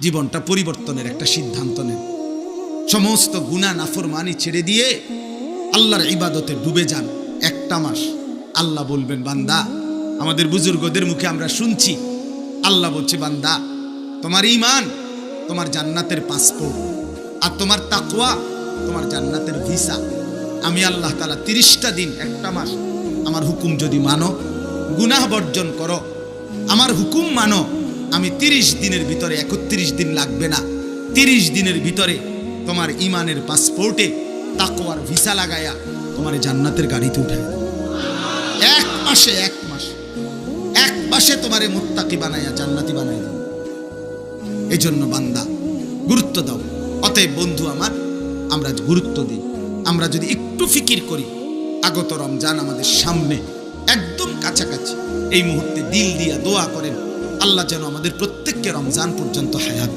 জীবনটা পরিবর্তনের একটা সিদ্ধান্ত নেন। সমস্ত গুণা নাফরমানি ছেড়ে দিয়ে আল্লাহর ইবাদতে ডুবে যান একটা মাস। আল্লাহ বলবেন, বান্দা, আমাদের বুজুর্গদের মুখে আমরা শুনছি। আল্লাহ বলছে, বান্দা, তোমার ইমান তোমার জান্নাতের পাসপোর্ট আর তোমার তাকুয়া তোমার জান্নাতের ভিসা আমি আল্লাহ তালা তিরিশটা দিন একটা মাস আমার হুকুম যদি মানো, গুনাহ বর্জন করো, আমার হুকুম মানো আমি তিরিশ দিনের ভিতরে একত্রিশ দিন লাগবে না। তিরিশ দিনের ভিতরে তোমার ইমানের পাসপোর্টে তাকওয়ার ভিসা লাগায়া তোমার জান্নাতের গাড়িতে উঠে। এক মাসে, এক মাস, এক মাসে তোমারে মুত্তাকি বানাইয়া জান্নাতি বানাই দেব। এই জন্য বান্দা, গুরুত্ব দাও। অতএব বন্ধু আমার, আমরা গুরুত্ব দিই, আমরা যদি একটু ফিকির করি, আগত রমজান আমাদের সামনে একদম কাছাকাছি। এই মুহূর্তে দিল দিয়া দোয়া করেন আল্লাহ যেন আমাদের প্রত্যেককে রমজান পর্যন্ত হায়াত